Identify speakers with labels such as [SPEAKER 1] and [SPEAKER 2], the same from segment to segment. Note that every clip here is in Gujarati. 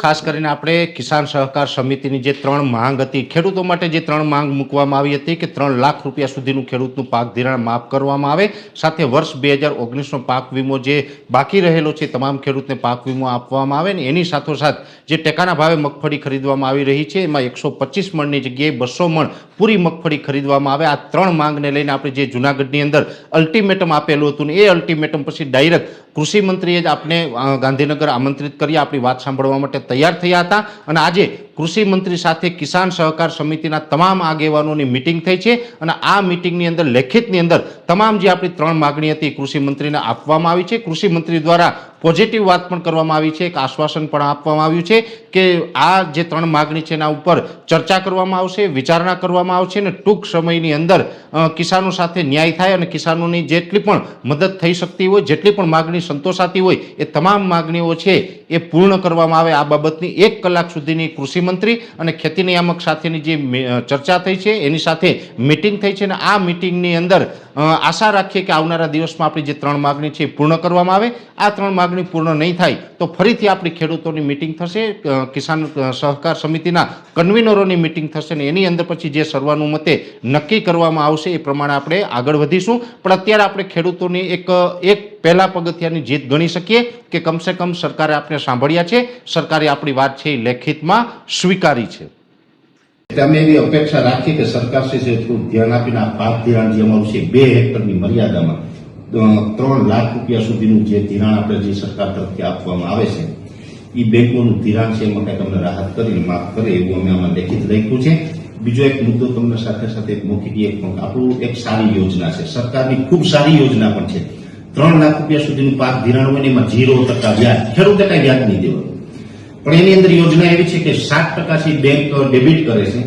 [SPEAKER 1] ખાસ કરીને આપણે કિસાન સહકાર સમિતિની જે ત્રણ માંગ હતી, ખેડૂતો માટે જે ત્રણ માંગ મૂકવામાં આવી હતી કે ત્રણ લાખ રૂપિયા સુધીનું ખેડૂતનું પાક ધિરાણ માફ કરવામાં આવે. સાથે વર્ષ બે હજાર ઓગણીસનો પાક વીમો જે બાકી રહેલો છે, તમામ ખેડૂતને પાક વીમો આપવામાં આવે ને એની સાથોસાથ જે ટેકાના ભાવે મગફળી ખરીદવામાં આવી રહી છે, એમાં એકસો પચીસ મણની જગ્યાએ બસો મણ પૂરી મગફળી ખરીદવામાં આવે. આ ત્રણ માંગને લઈને આપણે જે જુનાગઢની અંદર અલ્ટિમેટમ આપેલું હતું ને એ અલ્ટિમેટમ પછી ડાયરેક્ટ કૃષિ મંત્રીએ જ આપણે ગાંધીનગર આમંત્રિત કરી આપણી વાત સાંભળવા માટે તૈયાર થયા હતા. અને આજે કૃષિ મંત્રી સાથે કિસાન સહકાર સમિતિના તમામ આગેવાનોની મિટિંગ થઈ છે. અને આ મિટિંગની અંદર, લેખિતની અંદર તમામ જે આપણી ત્રણ માગણી હતી કૃષિ મંત્રીને આપવામાં આવી છે. કૃષિ મંત્રી દ્વારા પોઝિટિવ વાત પણ કરવામાં આવી છે, એક આશ્વાસન પણ આપવામાં આવ્યું છે કે આ જે ત્રણ માગણી છે એના ઉપર ચર્ચા કરવામાં આવશે, વિચારણા કરવામાં આવશે અને ટૂંક સમયની અંદર કિસાનો સાથે ન્યાય થાય અને કિસાનોની જેટલી પણ મદદ થઈ શકતી હોય, જેટલી પણ માગણી સંતોષાતી હોય, એ તમામ માગણીઓ છે એ પૂર્ણ કરવામાં આવે આ બાબતની એક કલાક સુધીની કૃષિ મંત્રી અને ખેતી નિયામક સાથેની જે ચર્ચા થઈ છે, એની સાથે મિટિંગ થઈ છે અને આ મિટિંગની અંદર આશા રાખીએ કે આવનારા દિવસમાં આપણી જે ત્રણ માગણી છે એ પૂર્ણ કરવામાં આવે. આ ત્રણ માગણી પૂર્ણ નહીં થાય તો ફરીથી આપણી ખેડૂતોની મિટિંગ થશે કિસાન સહકાર સમિતિના કન્વીનરોની મિટિંગ થશે ને એની અંદર પછી જે સર્વાનુમતે નક્કી કરવામાં આવશે એ પ્રમાણે આપણે આગળ વધીશું. પણ અત્યારે આપણે ખેડૂતોની એક એક પહેલા પગથિયાની જીત ગણી શકીએ કે કમસે કમ સરકારે આપણે સાંભળ્યા છે? સરકારે આપણી વાત છે એ લેખિતમાં સ્વીકારી છે.
[SPEAKER 2] અમે એવી અપેક્ષા રાખીએ કે સરકાર શ્રી થોડું ધ્યાન આપીને આ પાક ધિરાણ જે અમારું છે, બે હેક્ટરની મર્યાદામાં ત્રણ લાખ રૂપિયા સુધીનું જે ધિરાણ આપણે જે સરકાર તરફથી આપવામાં આવે છે એ બેંકોનું ધિરાણ છે એમાં કંઈક અમને રાહત કરીને માફ કરે એવું અમે આમાં લેખિત લખ્યું છે. બીજો એક મુદ્દો તમને સાથે સાથે મૂકી એક આપણું એક સારી યોજના છે. સરકારની ખૂબ સારી યોજના પણ છે. ત્રણ લાખ રૂપિયા સુધીનું પાક ધિરાણ હોય એમાં ઝીરો ટકા વ્યાજ. ખેડૂતે કઈ વ્યાજ નહીં દેવાનું. પણ એની અંદર યોજના એવી છે કે સાત ટકાથી બેંક ડેબિટ કરે છે,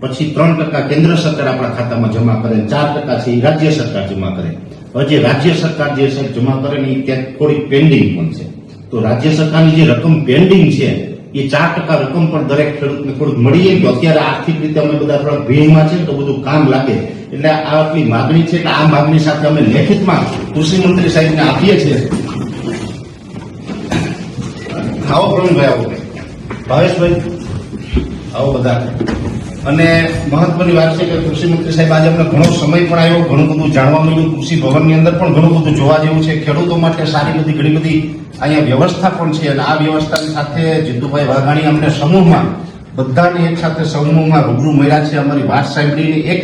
[SPEAKER 2] પછી ત્રણ ટકા કેન્દ્ર સરકાર આપણા ખાતામાં જમા કરે ચાર ટકા એ રાજ્ય સરકાર જમા કરે. હવે રાજ્ય સરકાર જે છે જમા કરે ને ત્યાં થોડીક પેન્ડિંગ પણ છે. તો રાજ્ય સરકારની જે રકમ પેન્ડિંગ છે, એ ચાર ટકા રકમ પણ દરેક ખેડૂતને થોડુંક મળી જાય તો અત્યારે આર્થિક રીતે અમે બધા થોડા ભીડમાં છે તો બધું કામ લાગે. એટલે આ આટલી માગણી છે કે આ માગણી સાથે અમે લેખિતમાં કૃષિ મંત્રી સાહેબને આપીએ છીએ. આવો પ્રવીણભાઈ, આવો. ભાવેશભાઈ, આવો બધા. અને મહત્વની વાત છે કે કૃષિ મંત્રી સાહેબ આજે અમને ઘણો સમય પણ આવ્યો ઘણું બધું જાણવા મળ્યું. કૃષિ ભવનની અંદર પણ ઘણું બધું જોવા જેવું છે. ખેડૂતો માટે સારી બધી ઘણી બધી અહીંયા વ્યવસ્થા પણ છે અને આ વ્યવસ્થાની સાથે જીતુભાઈ વાઘાણી અમને સમૂહમાં બધાને એક સાથે સમૂહમાં રૂબરૂ મળ્યા છે. અમારી વાત સાંભળીને એક